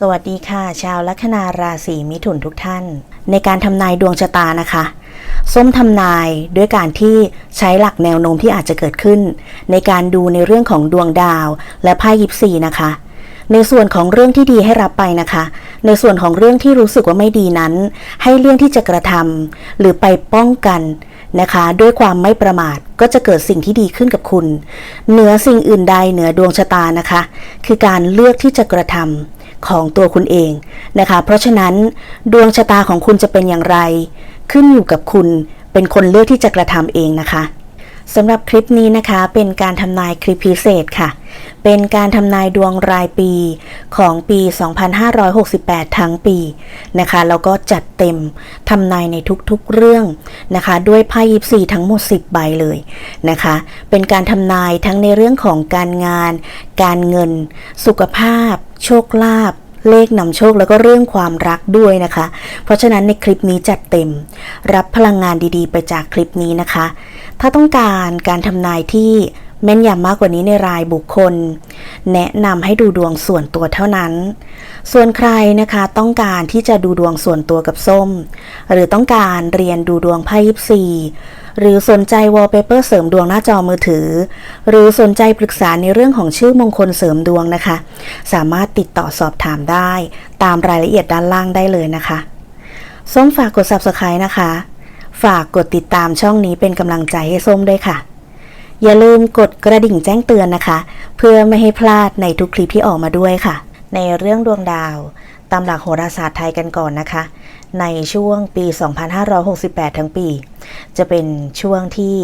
สวัสดีค่ะ ชาวลัคนาราศีมิถุนทุกท่าน ในการทำนายดวงชะตานะคะ ส้มทำนายด้วยการที่ใช้หลักแนวโน้มที่อาจจะเกิดขึ้น ในการดูในเรื่องของดวงดาวและไพ่ยิปซีนะคะ ในส่วนของเรื่องที่ดีให้รับไปนะคะ ในส่วนของเรื่องที่รู้สึกว่าไม่ดีนั้น ให้เรื่องที่จะกระทำหรือไปป้องกันนะคะ ด้วยความไม่ประมาทก็จะเกิดสิ่งที่ดีขึ้นกับคุณ เหนือสิ่งอื่นใดเหนือดวงชะตานะคะ คือการเลือกที่จะกระทำ ของตัวคุณเองนะคะ เพราะฉะนั้นดวงชะตาของคุณจะเป็นอย่างไร ขึ้นอยู่กับคุณเป็นคนเลือกที่จะกระทำเองนะคะ สำหรับคลิปนี้นะคะเป็นการทำนายคลิปพิเศษค่ะ เป็นการทำนายดวงรายปีของปี 2568 ทั้งปีนะคะแล้วก็จัดเต็มทำนายในทุกๆเรื่องนะคะ ด้วยไพ่ยิปซีทั้งหมด 10 ใบเลยนะคะ เป็นการทำนายทั้งในเรื่องของการงาน การเงิน สุขภาพ โชคลาภ เลขนำโชคแล้วก็เรื่องความรักด้วยนะคะ เพราะฉะนั้นในคลิปนี้จัดเต็ม รับพลังงานดีๆ ไปจากคลิปนี้นะคะ ถ้าต้องการการทำนายที่แม่นยำมากกว่านี้ในรายบุคคล แนะนำให้ดูดวงส่วนตัวเท่านั้น ส่วนใครนะคะต้องการที่จะดูดวงส่วนตัวกับส้ม หรือต้องการเรียนดูดวงไพ่ยิปซี หรือสนใจวอลเปเปอร์เสริมดวงหน้าจอมือถือ หรือสนใจปรึกษาในเรื่องของชื่อมงคลเสริมดวงนะคะ สามารถติดต่อสอบถามได้ ตามรายละเอียดด้านล่างได้เลยนะคะส้มฝากกด subscribe นะคะ ฝากกดติดตามช่องนี้เป็นกำลังใจให้ส้มด้วยค่ะ อย่าลืมกดกระดิ่งแจ้งเตือนนะคะ เพื่อไม่ให้พลาดในทุกคลิปที่ออกมาด้วยค่ะ ในเรื่องดวงดาวตามหลักโหราศาสตร์ไทยกันก่อนนะคะ ในช่วงปี 2568 ทั้งปี จะเป็นช่วงที่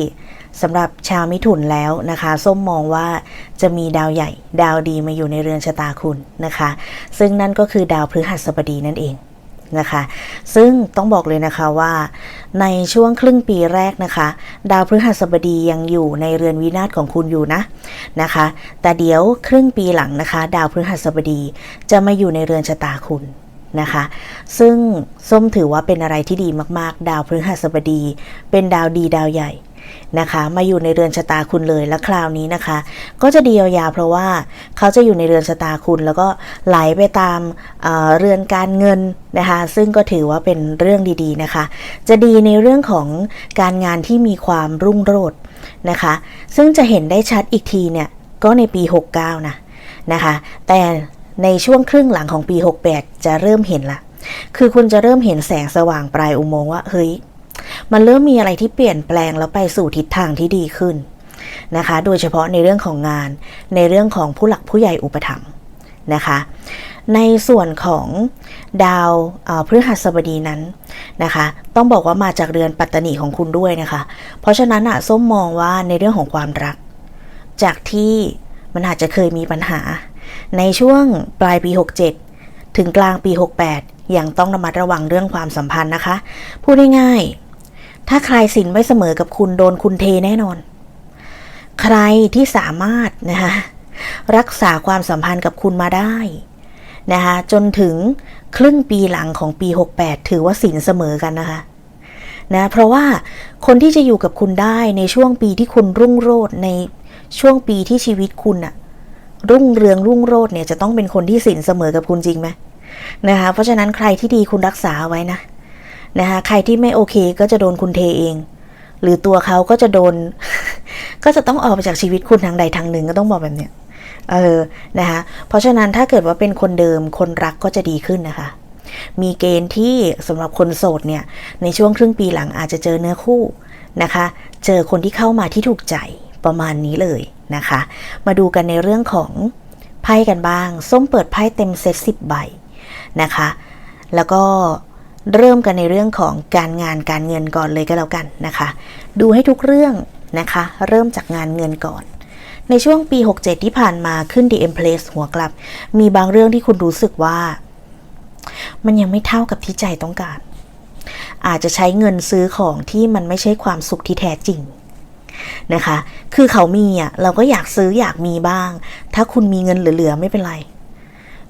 สำหรับชาวมิถุนแล้วนะคะ ส้มมองว่าจะมีดาวใหญ่ ดาวดีมาอยู่ในเรือนชะตาคุณนะคะ ซึ่งนั่นก็คือดาวพฤหัสบดีนั่นเองนะคะ ซึ่งต้องบอกเลยนะคะว่าในช่วงครึ่งปีแรกนะคะ ดาวพฤหัสบดียังอยู่ในเรือนวินาศของคุณอยู่นะนะคะ แต่เดี๋ยวครึ่งปีหลังนะคะ ดาวพฤหัสบดีจะมาอยู่ในเรือนชะตาคุณ นะคะ ซึ่งส้มถือว่าเป็นอะไรที่ดีมากๆ ดาวพฤหัสบดี เป็นดาวดีดาวใหญ่นะคะ มาอยู่ในเรือนชะตาคุณเลยและคราวนี้นะคะ ก็จะดียาวเพราะว่าเขาจะอยู่ในเรือนชะตาคุณ แล้วก็ไหลไปตามเเรือนการเงินนะคะ ซึ่งก็ถือว่าเป็นเรื่องดีๆนะคะ จะดีในเรื่องของการงานที่มีความรุ่งโรจน์นะคะ ซึ่งจะเห็นได้ชัดอีกทีเนี่ยก็ในปี 69 นะนะคะ แต่ ในช่วงครึ่งหลังของปี 68 จะเริ่มเห็นละ คือคุณจะเริ่มเห็นแสงสว่างปลายอุโมงค์ว่า เฮ้ย มันเริ่มมีอะไรที่เปลี่ยนแปลงแล้วไปสู่ทิศทางที่ดีขึ้นนะคะ โดยเฉพาะในเรื่องของงาน ในเรื่องของผู้หลักผู้ใหญ่อุปถัมภ์นะคะ ในส่วนของดาวพฤหัสบดีนั้นนะคะ ต้องบอกว่ามาจากเรือนปัตตนีของคุณด้วยนะคะ เพราะฉะนั้นอะส้มมองว่าในเรื่องของความรัก จากที่มันอาจจะเคยมีปัญหา ในช่วงปลายปี 67 ถึงกลางปี 68ยังต้องระมัดระวังเรื่องความสัมพันธ์นะคะ พูดง่ายๆ ถ้าใครสินไม่เสมอกับคุณโดนคุณเทแน่นอน ใครที่สามารถนะคะรักษาความสัมพันธ์กับคุณมาได้นะคะจนถึงครึ่งปีหลังของปี 68 ถือว่าสินเสมอกันนะคะนะเพราะว่าคนที่จะอยู่กับคุณได้ในช่วงปีที่คุณรุ่งโรจน์ในช่วงปีที่ชีวิตคุณอะ รุ่งเรืองรุ่งโรจน์เนี่ยจะต้องเป็นคนที่สินเสมอกับคุณจริงไหมนะคะ เพราะฉะนั้นใครที่ดีคุณรักษาไว้นะนะคะใครที่ไม่โอเคก็จะโดนคุณเทเอง หรือตัวเขาก็จะโดน ก็จะต้องออกไปจากชีวิตคุณทางใดทางหนึ่งก็ต้องบอกแบบเนี้ยเออนะคะเพราะฉะนั้นถ้าเกิดว่าเป็นคนเดิมคนรักก็จะดีขึ้นนะคะ มีเกณฑ์ที่สำหรับคนโสดเนี่ยในช่วงครึ่งปีหลังอาจจะเจอเนื้อคู่นะคะ เจอคนที่เข้ามาที่ถูกใจ ประมาณนี้เลยนะคะ มาดูกันในเรื่องของไพ่กันบ้าง ส้มเปิดไพ่เต็มเซตสิบใบนะคะ แล้วก็เริ่มกันในเรื่องของการงานการเงินก่อนเลยก็แล้วกันนะคะ ดูให้ทุกเรื่องนะคะ เริ่มจากงานเงินก่อน ในช่วงปี 67 ที่ผ่านมาขึ้น The Empress หัวกลับ มีบางเรื่องที่คุณรู้สึกว่า มันยังไม่เท่ากับที่ใจต้องการ อาจจะใช้เงินซื้อของที่มันไม่ใช่ความสุขที่แท้จริง นะคะ คือเขามีอะเราก็อยากซื้ออยากมีบ้าง ถ้าคุณมีเงินเหลือๆไม่เป็นไร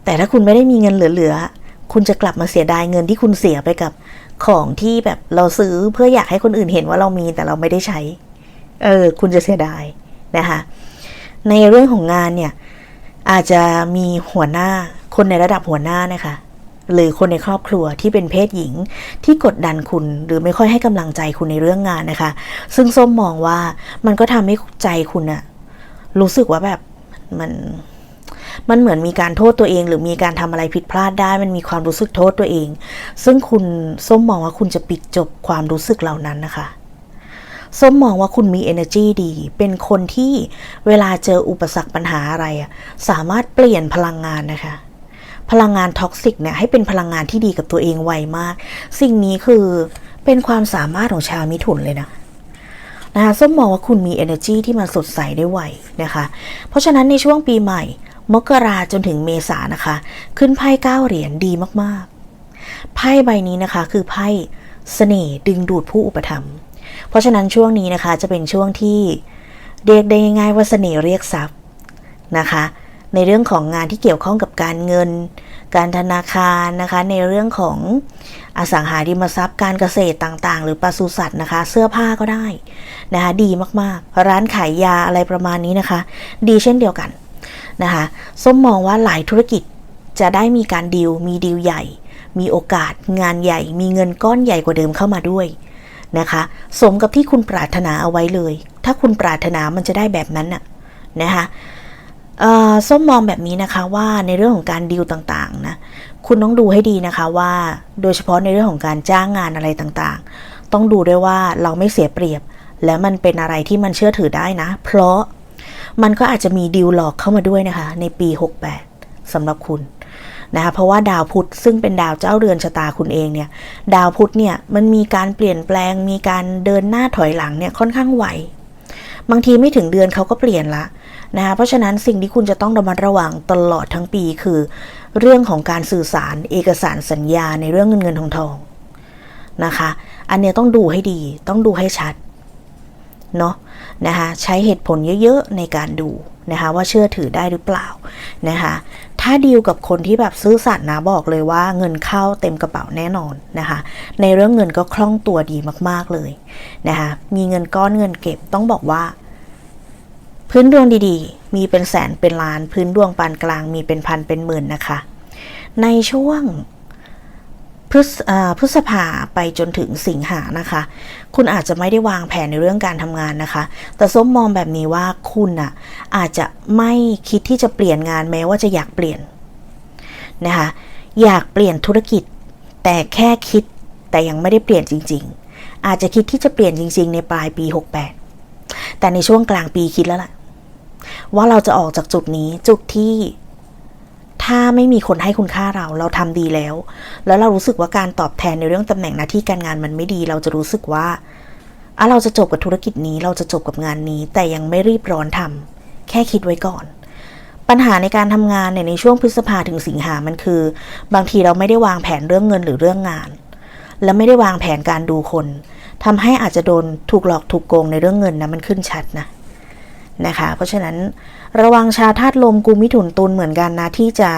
แต่ถ้าคุณไม่ได้มีเงินเหลือๆคุณจะกลับมาเสียดายเงินที่คุณเสียไปกับของที่แบบเราซื้อเพื่ออยากให้คนอื่นเห็นว่าเรามีแต่เราไม่ได้ใช้ เออ คุณจะเสียดายนะคะ ในเรื่องของงานเนี่ยอาจจะมีหัวหน้าคนในระดับหัวหน้านะคะ หรือคนในครอบครัวที่เป็นเพศหญิงที่กดดันคุณหรือไม่ค่อยให้กำลังใจคุณในเรื่องงานนะคะ ซึ่งส้มมองว่ามันก็ทำให้ใจคุณอะรู้สึกว่าแบบมันมันเหมือนมีการโทษตัวเอง หรือมีการทำอะไรผิดพลาดได้ มันมีความรู้สึกโทษตัวเอง ซึ่งคุณส้มมองว่าคุณจะปิดจบความรู้สึกเหล่านั้นนะคะส้มมองว่าคุณมี energy ดี เป็นคนที่เวลาเจออุปสรรคปัญหาอะไร สามารถเปลี่ยนพลังงานนะคะ พลังงานท็อกซิกเนี่ยให้เป็นพลังงานที่ดีกับตัวเองไวมาก สิ่งนี้คือเป็นความสามารถของชาวมิถุนเลยนะนะคะส้มมองว่าคุณมี energy ที่มันสดใสได้ไวนะคะ เพราะฉะนั้นในช่วงปีใหม่ มกราจนถึงเมษานะคะ ขึ้นไพ่เก้าเหรียญดีมากๆ ไพ่ใบนี้นะคะคือไพ่เสน่ห์ดึงดูดผู้อุปถัมภ์เพราะฉะนั้นช่วงนี้นะคะจะเป็นช่วงที่เรียกได้ง่ายๆว่าเสน่ห์เรียกทรัพย์นะคะ ในเรื่องของงานที่เกี่ยวข้องกับการเงิน การธนาคารนะคะ ในเรื่องของอสังหาริมทรัพย์ การเกษตรต่างๆ หรือปศุสัตว์นะคะ เสื้อผ้าก็ได้นะคะ ดีมากๆ ร้านขายยาอะไรประมาณนี้นะคะ ดีเช่นเดียวกันนะคะส้มมองว่าหลายธุรกิจจะได้มีการดีลมีดีลใหญ่ มีโอกาสงานใหญ่ มีเงินก้อนใหญ่กว่าเดิมเข้ามาด้วยนะคะ สมกับที่คุณปรารถนาเอาไว้เลย ถ้าคุณปรารถนามันจะได้แบบนั้นน่ะนะคะ ส้มมองแบบนี้นะคะว่าในเรื่องของการดีลต่างๆนะคุณต้องดูให้ดีนะคะว่าโดยเฉพาะในเรื่องของการจ้างงานอะไรต่างๆ ต้องดูด้วยว่าเราไม่เสียเปรียบ และมันเป็นอะไรที่มันเชื่อถือได้นะ เพราะมันก็อาจจะมีดีลหลอกเข้ามาด้วยนะคะ ในปี 68สำหรับคุณนะคะเพราะว่าดาวพุธซึ่งเป็นดาวเจ้าเรือนชะตาคุณเองเนี่ย ดาวพุธเนี่ยมันมีการเปลี่ยนแปลง มีการเดินหน้าถอยหลังเนี่ยค่อนข้างไวบางทีไม่ถึงเดือนเขาก็เปลี่ยนละ นะคะเพราะฉะนั้นสิ่งที่คุณจะต้องระมัดระวังตลอดทั้งปีคือ เรื่องของการสื่อสารเอกสารสัญญาในเรื่องเงินเงินทองทองนะคะ อันเนี้ยต้องดูให้ดี ต้องดูให้ชัดเนาะนะคะใช้เหตุผลเยอะๆในการดูนะคะว่าเชื่อถือได้หรือเปล่านะคะถ้าดีลกับคนที่แบบซื้อสัตย์นะบอกเลยว่าเงินเข้าเต็มกระเป๋าแน่นอนนะคะในเรื่องเงินก็คล่องตัวดีมากๆเลยนะคะมีเงินก้อนเงินเก็บต้องบอกว่า พื้นดวงดีๆ มีเป็นแสนเป็นล้าน พื้นดวงปานกลางมีเป็นพันเป็นหมื่นนะคะ ในช่วงพฤษพฤษภาไปจนถึงสิงหานะคะ คุณอาจจะไม่ได้วางแผนในเรื่องการทำงานนะคะ แต่ส้มมองแบบนี้ว่าคุณอะอาจจะไม่คิดที่จะเปลี่ยนงานแม้ว่าจะอยากเปลี่ยนนะคะ อยากเปลี่ยนธุรกิจ แต่แค่คิดแต่ยังไม่ได้เปลี่ยนจริง ๆ อาจจะคิดที่จะเปลี่ยนจริง ๆ ในปลายปี 68 แต่ในช่วงกลางปีคิดแล้วล่ะ ว่าเราจะออกจากจุดนี้จุดที่ถ้าไม่มีคนให้คุณค่าเราเราทำดีแล้ว แล้วเรารู้สึกว่าการตอบแทนในเรื่องตำแหน่งหน้าที่การงานมันไม่ดี เราจะรู้สึกว่าอะเราจะจบกับธุรกิจนี้ เราจะจบกับงานนี้ แต่ยังไม่รีบร้อนทำแค่คิดไว้ก่อน ปัญหาในการทำงานเนี่ยในช่วงพฤษภาถึงสิงหามันคือ บางทีเราไม่ได้วางแผนเรื่องเงินหรือเรื่องงาน และไม่ได้วางแผนการดูคนทำให้อาจจะโดนถูกหลอกถูกโกงในเรื่องเงินนะมันขึ้นชัดนะ นะคะ เพราะฉะนั้นระวังชาวธาตุลมกุมมิถุนตุลเหมือนกันนะที่จะ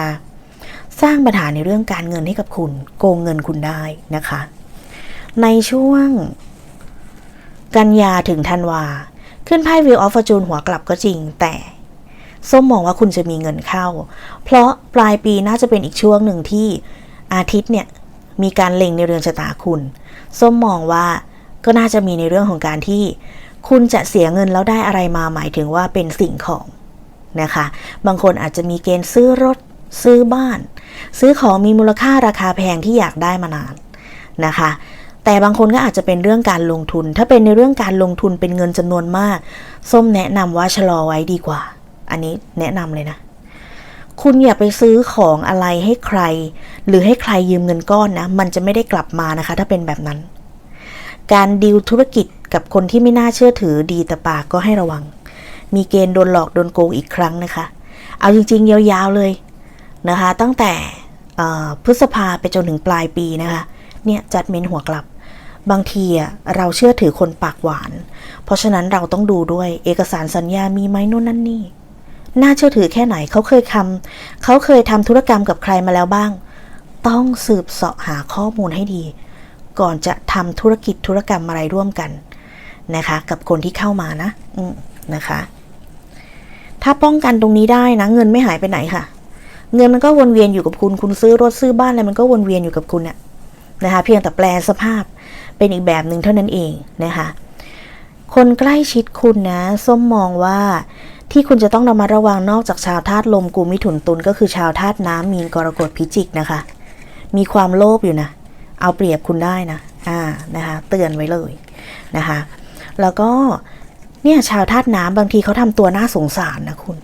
สร้างปัญหาในเรื่องการเงินให้กับคุณ โกงเงินคุณได้นะคะ ในช่วง กันยาถึงธันวา ขึ้นไพ่วิวออฟฟอร์จูนหัวกลับก็จริง แต่ส้มมองว่าคุณจะมีเงินเข้า เพราะปลายปีน่าจะเป็นอีกช่วงหนึ่งที่อาทิตย์เนี่ยมีการเล็งในเรือนชะตาคุณ ส้มมองว่าก็น่าจะมีในเรื่องของการที่ คุณจะเสียเงินแล้วได้อะไรมาหมายถึงว่าเป็นสิ่งของนะคะ บางคนอาจจะมีเกณฑ์ซื้อรถ ซื้อบ้าน ซื้อของมีมูลค่าราคาแพงที่อยากได้มานานนะคะ แต่บางคนก็อาจจะเป็นเรื่องการลงทุน ถ้าเป็นในเรื่องการลงทุนเป็นเงินจำนวนมาก ส้มแนะนำว่าชะลอไว้ดีกว่า อันนี้แนะนำเลยนะ คุณอย่าไปซื้อของอะไรให้ใคร หรือให้ใครยืมเงินก้อนนะ มันจะไม่ได้กลับมานะคะ ถ้าเป็นแบบนั้น การดีลธุรกิจ กับคนที่ไม่น่าเชื่อถือดีแต่ปากก็ให้ระวัง มีเกณฑ์โดนหลอกโดนโกงอีกครั้งนะคะ เอาจริง ๆ ยาวๆเลยนะคะ ตั้งแต่พฤษภาไปจนถึงปลายปีนะคะ เนี่ยจัดเม้นหัวกลับบางทีเราเชื่อถือคนปากหวาน เพราะฉะนั้นเราต้องดูด้วยเอกสารสัญญามีไหมนู่นนั่นนี่ น่าเชื่อถือแค่ไหนเขาเคยทำเขาเคยทำธุรกรรมกับใครมาแล้วบ้าง ต้องสืบเสาะหาข้อมูลให้ดี ก่อนจะทำธุรกิจธุรกรรมอะไรร่วมกัน นะคะ กับคนที่เข้ามานะนะคะ ถ้าป้องกันตรงนี้ได้นะ เงินไม่หายไปไหนค่ะ เงินมันก็วนเวียนอยู่กับคุณ คุณซื้อรถซื้อบ้านอะไรมันก็วนเวียนอยู่กับคุณอะนะคะ เพียงแต่แปลสภาพเป็นอีกแบบหนึ่งเท่านั้นเองนะคะ คนใกล้ชิดคุณนะ ส้มมองว่าที่คุณจะต้องระมัดระวังนอกจากชาวธาตุลมกุมมิถุนตุลก็คือชาวธาตุน้ำมีนกรกฎพิจิกนะคะ มีความโลภอยู่นะ เอาเปรียบคุณได้นะ อ่านะคะ เตือนไว้เลยนะคะ แล้วก็เนี่ยชาวธาตุน้ำบางทีเขาทำตัวน่าสงสารนะคุณ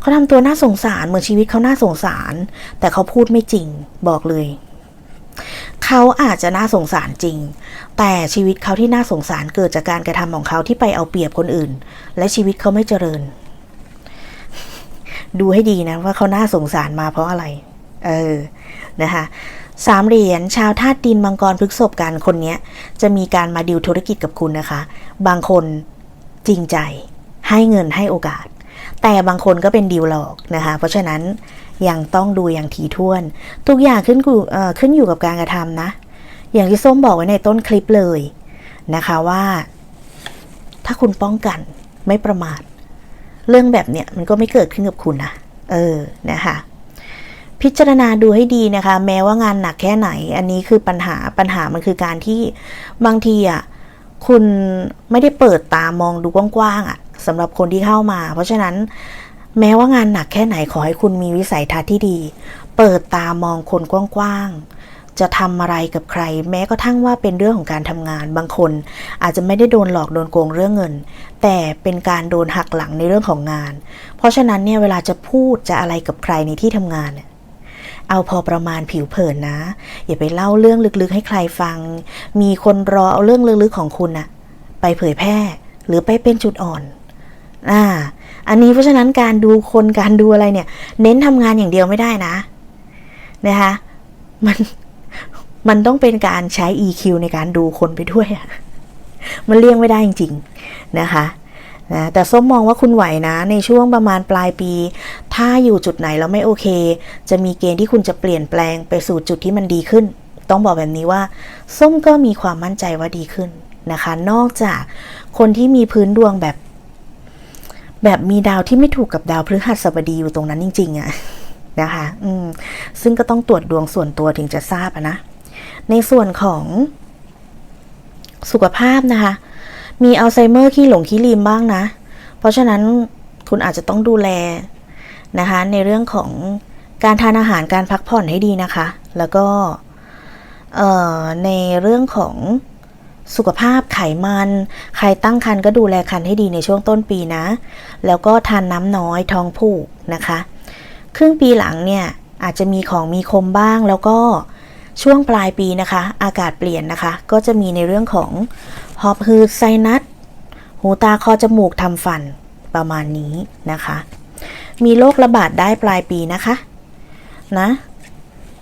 เขาทำตัวน่าสงสารเหมือนชีวิตเขาน่าสงสาร แต่เขาพูดไม่จริงบอกเลย เขาอาจจะน่าสงสารจริง แต่ชีวิตเขาที่น่าสงสารเกิดจากการกระทำของเขาที่ไปเอาเปรียบคนอื่น และชีวิตเขาไม่เจริญ ดูให้ดีนะว่าเขาน่าสงสารมาเพราะอะไร เออนะคะ สามเหรียญชาวธาตุดินมังกรพฤกษบกันคนนี้จะมีการมาดิวธุรกิจกับคุณนะคะ บางคนจริงใจให้เงินให้โอกาส แต่บางคนก็เป็นดิวหลอกนะคะ เพราะฉะนั้นยังต้องดูอย่างถี่ถ้วน ทุกอย่างขึ้นกูขึ้นอยู่กับการกระทำนะ อย่างที่ส้มบอกไว้ในต้นคลิปเลยนะคะว่า ถ้าคุณป้องกันไม่ประมาท เรื่องแบบเนี้ยมันก็ไม่เกิดขึ้นกับคุณนะเออนะคะ พิจารณาดูให้ดีนะคะ แม้ว่างานหนักแค่ไหน อันนี้คือปัญหาปัญหามันคือการที่บางทีอะคุณไม่ได้เปิดตามองดูกว้างๆอะสำหรับคนที่เข้ามา เพราะฉะนั้นแม้ว่างานหนักแค่ไหนขอให้คุณมีวิสัยทัศน์ที่ดี เปิดตามองคนกว้างๆ จะทำอะไรกับใคร แม้กระทั่งว่าเป็นเรื่องของการทำงาน บางคนอาจจะไม่ได้โดนหลอกโดนโกงเรื่องเงิน แต่เป็นการโดนหักหลังในเรื่องของงาน เพราะฉะนั้นเนี่ยเวลาจะพูดจะอะไรกับใครในที่ทำงานเนี่ย เอาพอประมาณผิวเผินนะ อย่าไปเล่าเรื่องลึกๆให้ใครฟัง มีคนรอเอาเรื่องลึกๆของคุณนะไปเผยแพร่ หรือไปเป็นจุดอ่อนอ่าอันนี้เพราะฉะนั้นการดูคนการดูอะไรเนี่ย เน้นทำงานอย่างเดียวไม่ได้นะนะคะมันมันต้องเป็นการใช้ EQ ในการดูคนไปด้วยอะมันเลี่ยงไม่ได้จริง ๆ นะคะ นะแต่ส้มมองว่าคุณไหวนะ ในช่วงประมาณปลายปี ถ้าอยู่จุดไหนแล้วไม่โอเค จะมีเกณฑ์ที่คุณจะเปลี่ยนแปลงไปสู่จุดที่มันดีขึ้น ต้องบอกแบบนี้ว่า ส้มก็มีความมั่นใจว่าดีขึ้นนะคะ นอกจากคนที่มีพื้นดวงแบบ แบบมีดาวที่ไม่ถูกกับดาวพฤหัสบดีอยู่ตรงนั้นจริง ๆอะนะคะ อืม ซึ่งก็ต้องตรวจดวงส่วนตัวถึงจะทราบนะ ในส่วนของสุขภาพนะคะ มีอัลไซเมอร์ขี้หลงขี้ลืมบ้างนะ เพราะฉะนั้นคุณอาจจะต้องดูแลนะคะในเรื่องของการทานอาหารการพักผ่อนให้ดีนะคะ แล้วก็ในเรื่องของสุขภาพไขมัน ใครตั้งครรภ์ก็ดูแลครรภ์ให้ดีในช่วงต้นปีนะ แล้วก็ทานน้ำน้อยท้องผูกนะคะ ครึ่งปีหลังเนี่ยอาจจะมีของมีคมบ้างแล้วก็ช่วงปลายปีนะคะ อากาศเปลี่ยนนะคะ ก็จะมีในเรื่องของ หอบหืดไซนัส หูตาคอจมูกทำฟันประมาณนี้นะคะ มีโรคระบาดได้ปลายปีนะคะ นะ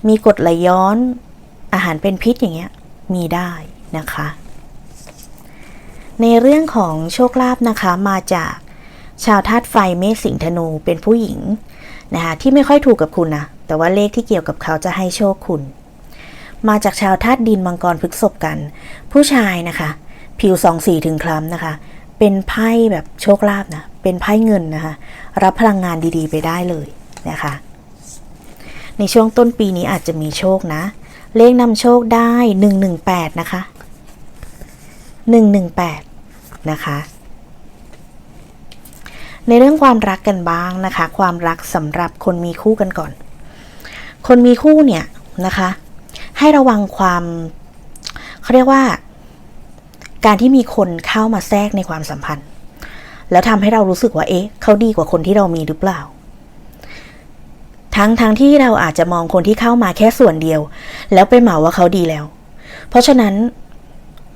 มีกรดไหลย้อน อาหารเป็นพิษอย่างเงี้ย มีได้นะคะ ในเรื่องของโชคลาภนะคะมาจากชาวธาตุไฟเมษสิงธนูเป็นผู้หญิงนะคะที่ไม่ค่อยถูกกับคุณนะแต่ว่าเลขที่เกี่ยวกับเขาจะให้โชคคุณ มาจากชาวธาตุดินมังกรพฤกษบกัน ผู้ชายนะคะ ผิวสองสีถึงคล้ำนะคะ เป็นไพ่แบบโชคลาภนะ เป็นไพ่เงินนะคะ รับพลังงานดีๆ ไปได้เลยนะคะ ในช่วงต้นปีนี้อาจจะมีโชคนะ เลขนำโชคได้ 118 นะคะ 118 นะคะในเรื่องความรักกันบ้างนะคะ ความรักสำหรับคนมีคู่กันก่อน คนมีคู่เนี่ยนะคะ ให้ระวังความเขาเรียกว่า การที่มีคนเข้ามาแทรกในความสัมพันธ์ แล้วทำให้เรารู้สึกว่าเอ๊ะเขาดีกว่าคนที่เรามีหรือเปล่า ทั้งทั้งที่เราอาจจะมองคนที่เข้ามาแค่ส่วนเดียว แล้วไปเหมาว่าเขาดีแล้ว เพราะฉะนั้น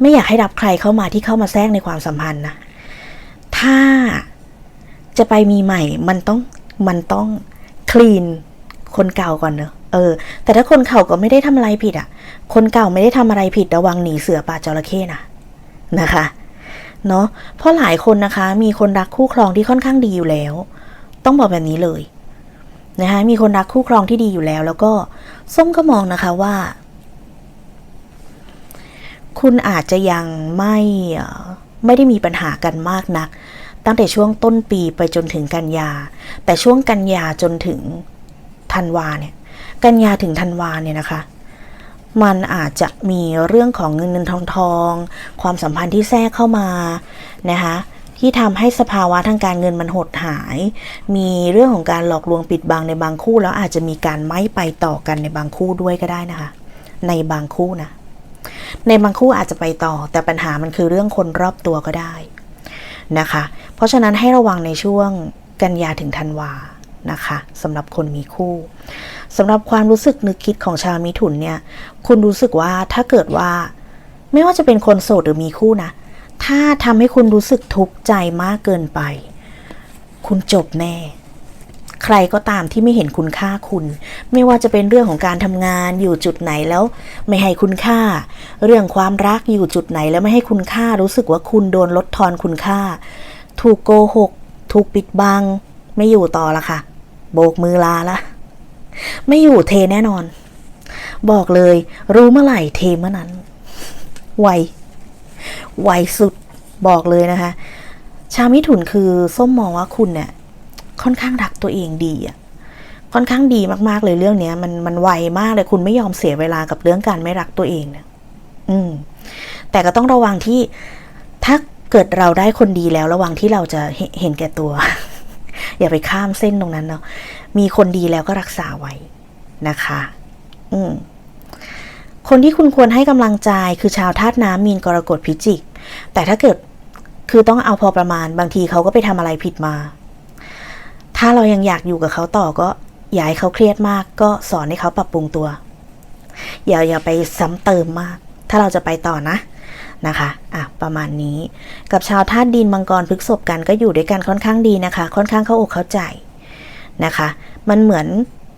ไม่อยากให้รับใครเข้ามาที่เข้ามาแทรกในความสัมพันธ์นะถ้าจะไปมีใหม่มันต้องมันต้องคลีนคนเก่าก่อนเนอะเออ แต่ถ้าคนเก่าก็ไม่ได้ทำอะไรผิดอะ คนเก่าไม่ได้ทำอะไรผิดระวังหนีเสือป่าจระเข้นะ นะคะเนาะเพราะหลายคนนะคะ มีคนรักคู่ครองที่ค่อนข้างดีอยู่แล้ว ต้องบอกแบบนี้เลยนะคะมีคนรักคู่ครองที่ดีอยู่แล้ว แล้วก็ส้มก็มองนะคะว่า คุณอาจจะยังไม่ไม่ได้มีปัญหากันมากนัก ตั้งแต่ช่วงต้นปีไปจนถึงกันยา แต่ช่วงกันยาจนถึงธันวาเนี่ย กันยาถึงธันวาเนี่ยนะคะ มันอาจจะมีเรื่องของเงินเงินทองทอง ความสัมพันธ์ที่แทรกเข้ามานะคะที่ทำให้สภาวะทางการเงินมันหดหาย มีเรื่องของการหลอกลวงปิดบังในบางคู่ แล้วอาจจะมีการไม่ไปต่อกันในบางคู่ด้วยก็ได้นะคะ ในบางคู่นะ ในบางคู่อาจจะไปต่อ แต่ปัญหามันคือเรื่องคนรอบตัวก็ได้นะคะ เพราะฉะนั้นให้ระวังในช่วงกันยาถึงธันวา นะคะสำหรับคนมีคู่สำหรับความรู้สึกนึกคิดของชาวมิถุนเนี่ย คุณรู้สึกว่าถ้าเกิดว่า ไม่ว่าจะเป็นคนโสดหรือมีคู่นะ ถ้าทำให้คุณรู้สึกทุกข์ใจมากเกินไป คุณจบแน่ใครก็ตามที่ไม่เห็นคุณค่าคุณ ไม่ว่าจะเป็นเรื่องของการทำงานอยู่จุดไหนแล้ว ไม่ให้คุณค่า เรื่องความรักอยู่จุดไหนแล้วไม่ให้คุณค่ารู้สึกว่าคุณโดนลดทอนคุณค่า ถูกโกหก ถูกปิดบัง ไม่อยู่ต่อละค่ะ โบกมือลาละไม่อยู่เทแน่นอน บอกเลย รู้เมื่อไหร่เทเมื่อนั้นไวไวสุดบอกเลยนะคะ ชาวมิถุนคือส้มมองว่าคุณเนี่ยค่อนข้างรักตัวเองดีอะค่อนข้างดีมากๆเลยเรื่องเนี้ย มันมันไวมากเลยคุณไม่ยอมเสียเวลากับเรื่องการไม่รักตัวเองเนี่ยอืม แต่ก็ต้องระวังที่ถ้าเกิดเราได้คนดีแล้วระวังที่เราจะเห็นเห็นแก่ตัว อย่าไปข้ามเส้นตรงนั้นเนาะมีคนดีแล้วก็รักษาไว้นะคะ อืมคนที่คุณควรให้กำลังใจคือชาวธาตุน้ำมีนกรกฎพิจิก แต่ถ้าเกิดคือต้องเอาพอประมาณบางทีเขาก็ไปทำอะไรผิดมา ถ้าเรายังอยากอยู่กับเขาต่อก็อย่าให้เขาเครียดมาก ก็สอนให้เขาปรับปรุงตัว อย่าอย่าไปซ้ำเติมมาก ถ้าเราจะไปต่อนะ นะคะอะประมาณนี้ กับชาวธาตุดินมังกรพฤกษบกันก็อยู่ด้วยกันค่อนข้างดีนะคะ ค่อนข้างเข้าอกเข้าใจนะคะ มันเหมือน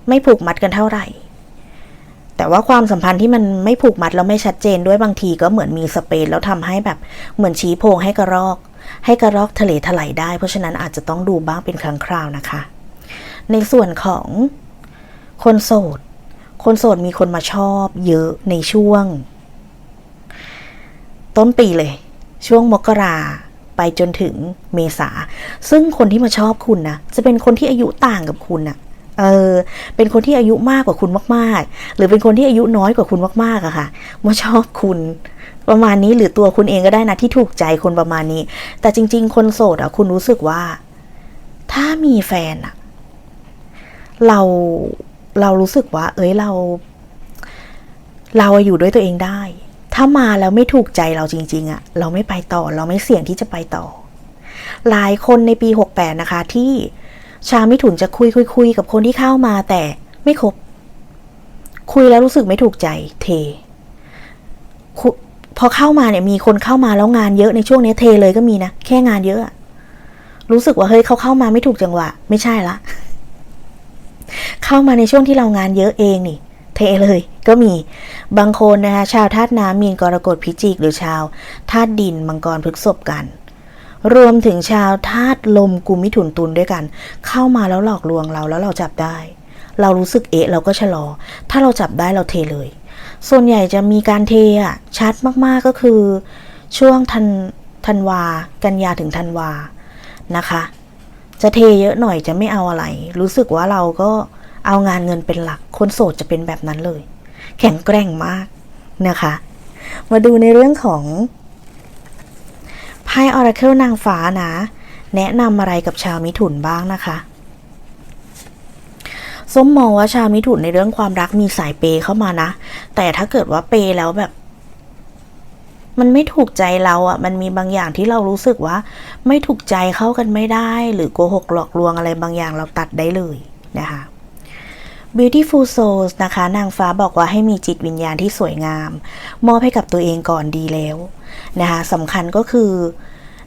ไม่ผูกมัดกันเท่าไหร่ แต่ว่าความสัมพันธ์ที่มันไม่ผูกมัดแล้วไม่ชัดเจนด้วยบางทีก็เหมือนมีสเปนแล้วทำให้แบบเหมือนชี้โพงให้กระรอก ให้กระรอกทะเลถลายได้ เพราะฉะนั้นอาจจะต้องดูบ้างเป็นครั้งคราวนะคะ ในส่วนของคนโสด คนโสดมีคนมาชอบเยอะในช่วง ต้นปีเลย ช่วงมกราไปจนถึงเมษา ซึ่งคนที่มาชอบคุณนะจะเป็นคนที่อายุต่างกับคุณนะเออเป็นคนที่อายุมากกว่าคุณมาก ๆ หรือเป็นคนที่อายุน้อยกว่าคุณมากๆอะค่ะมาชอบคุณประมาณนี้หรือตัวคุณเองก็ได้นะที่ถูกใจคนประมาณนี้ แต่จริง ๆ คนโสดอะคุณรู้สึกว่า ถ้ามีแฟนอะเราเรารู้สึกว่า เอ้ยเรา เราอยู่ด้วยตัวเองได้ ถ้ามาแล้วไม่ถูกใจเราจริงๆอะเราไม่ไปต่อเราไม่เสี่ยงที่จะไปต่อ หลายคนในปี 68 นะคะ ที่ชาวมิถุนจะคุยคุยคุยกับคนที่เข้ามาแต่ไม่ครบ คุยแล้วรู้สึกไม่ถูกใจเท พอเข้ามาเนี่ยมีคนเข้ามาแล้วงานเยอะในช่วงนี้เทเลยก็มีนะ แค่งานเยอะอะรู้สึกว่าเฮ้ยเขาเข้ามาไม่ถูกจังหวะ ไม่ใช่ละ เข้ามาในช่วงที่เรางานเยอะเองนี่ เทเลยก็มีบางคนนะคะชาวธาตุน้ำมีนกรกฎพิจิก หรือชาวธาตุดินมังกรพฤกษบกัน รวมถึงชาวธาตุลมกุมมิถุนตุลด้วยกัน เข้ามาแล้วหลอกลวงเราแล้วเราจับได้ เรารู้สึกเอะเราก็ชะลอ ถ้าเราจับได้เราเทเลย ส่วนใหญ่จะมีการเทอะชัดมากๆก็คือ ช่วงธันธันวา กันยาถึงธันวานะคะ จะเทเยอะหน่อยจะไม่เอาอะไร รู้สึกว่าเราก็ เอางานเงินเป็นหลัก คนโสดจะเป็นแบบนั้นเลย แข็งแกร่งมากนะคะ มาดูในเรื่องของไพ่ออราเคิลนางฟ้านะ แนะนำอะไรกับชาวมิถุนบ้างนะคะส้มมองว่าชาวมิถุนในเรื่องความรักมีสายเปย์เข้ามานะ แต่ถ้าเกิดว่าเปย์แล้วแบบ มันไม่ถูกใจเราอะ่ะ มันมีบางอย่างที่เรารู้สึกว่า ไม่ถูกใจเข้ากันไม่ได้ หรือโกหกหลอกลวงอะไรบางอย่างเราตัดได้เลยนะคะ Beautiful Souls นะคะ นางฟ้าบอกว่าให้มีจิตวิญญาณที่สวยงาม มอบให้กับตัวเองก่อนดีแล้วนะคะสำคัญก็คือ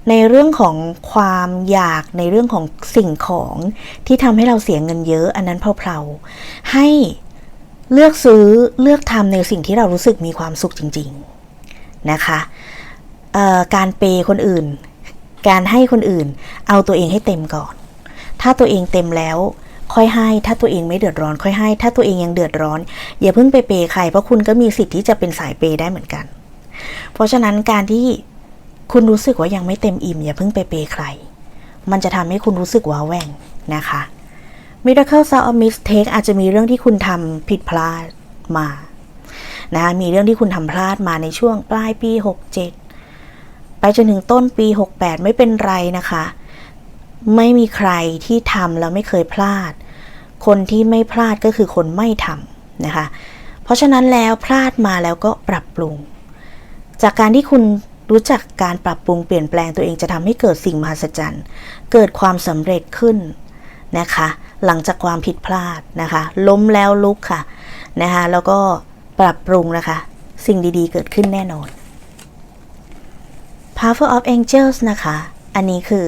ในเรื่องของความอยากในเรื่องของสิ่งของที่ทำให้เราเสียเงินเยอะอันนั้นเพลาๆให้เลือกซื้อเลือกทำในสิ่งที่เรารู้สึกมีความสุขจริง ๆ นะคะการเปย์คนอื่น การให้คนอื่น เอาตัวเองให้เต็มก่อน ถ้าตัวเองเต็มแล้ว ค่อยให้ ถ้าตัวเองไม่เดือดร้อน ค่อยให้ ถ้าตัวเองยังเดือดร้อน อย่าเพิ่งไปเปย์ใคร เพราะคุณก็มีสิทธิ์ที่จะเป็นสายเปย์ได้เหมือนกัน เพราะฉะนั้นการที่คุณรู้สึกว่ายังไม่เต็มอิ่ม อย่าเพิ่งไปเปย์ใคร มันจะทำให้คุณรู้สึกว้าแหว่งนะคะ Miracle Sound of Mistake อาจจะมีเรื่องที่คุณทำผิดพลาดมานะคะมีเรื่องที่คุณทำพลาดมาในช่วงปลายปี 67 ไปจนถึงต้นปี 68 ไม่เป็นไรนะคะ ไม่มีใครที่ทำแล้วไม่เคยพลาด คนที่ไม่พลาดก็คือคนไม่ทำนะคะ เพราะฉะนั้นแล้วพลาดมาแล้วก็ปรับปรุง จากการที่คุณรู้จักการปรับปรุงเปลี่ยนแปลงตัวเองจะทำให้เกิดสิ่งมหัศจรรย์ เกิดความสำเร็จขึ้นนะคะ หลังจากความผิดพลาดนะคะ ล้มแล้วลุกค่ะนะคะแล้วก็ปรับปรุงนะคะ สิ่งดีๆ เกิดขึ้นแน่นอน Power of Angels นะคะ อันนี้คือ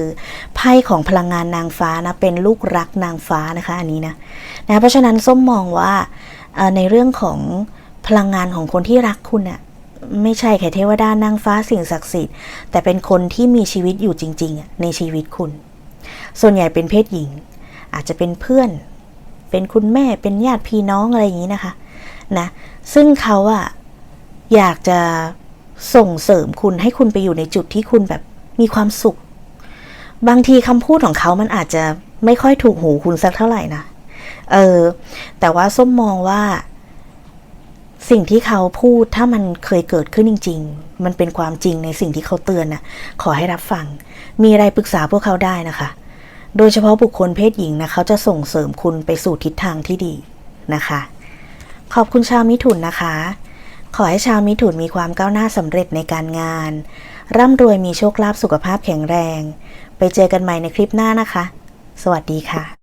ไพ่ของพลังงานนางฟ้านะ เป็นลูกรักนางฟ้านะคะ อันนี้นะนะ เพราะฉะนั้นส้มมองว่าในเรื่องของพลังงานของคนที่รักคุณน่ะไม่ใช่แค่เทวดานางฟ้าสิ่งศักดิ์สิทธิ์ แต่เป็นคนที่มีชีวิตอยู่จริงๆอะในชีวิตคุณ ส่วนใหญ่เป็นเพศหญิง อาจจะเป็นเพื่อน เป็นคุณแม่เป็นญาติพี่น้องอะไรอย่างนี้นะคะนะซึ่งเขาอะอยากจะส่งเสริมคุณให้คุณไปอยู่ในจุดที่คุณแบบมีความสุข บางทีคำพูดของเขามันอาจจะไม่ค่อยถูกหูคุณสักเท่าไหร่นะ เออ แต่ว่าส้มมองว่า สิ่งที่เขาพูดถ้ามันเคยเกิดขึ้นจริง ๆ มันเป็นความจริงในสิ่งที่เขาเตือนนะขอให้รับฟัง มีอะไรปรึกษาพวกเขาได้นะคะ โดยเฉพาะบุคคลเพศหญิงนะเขาจะส่งเสริมคุณไปสู่ทิศทางที่ดีนะคะ ขอบคุณชาวมิถุนนะคะ ขอให้ชาวมิถุนมีความก้าวหน้าสำเร็จในการงาน ร่ำรวยมีโชคลาภสุขภาพแข็งแรง ไปเจอกันใหม่ในคลิปหน้านะคะ สวัสดีค่ะ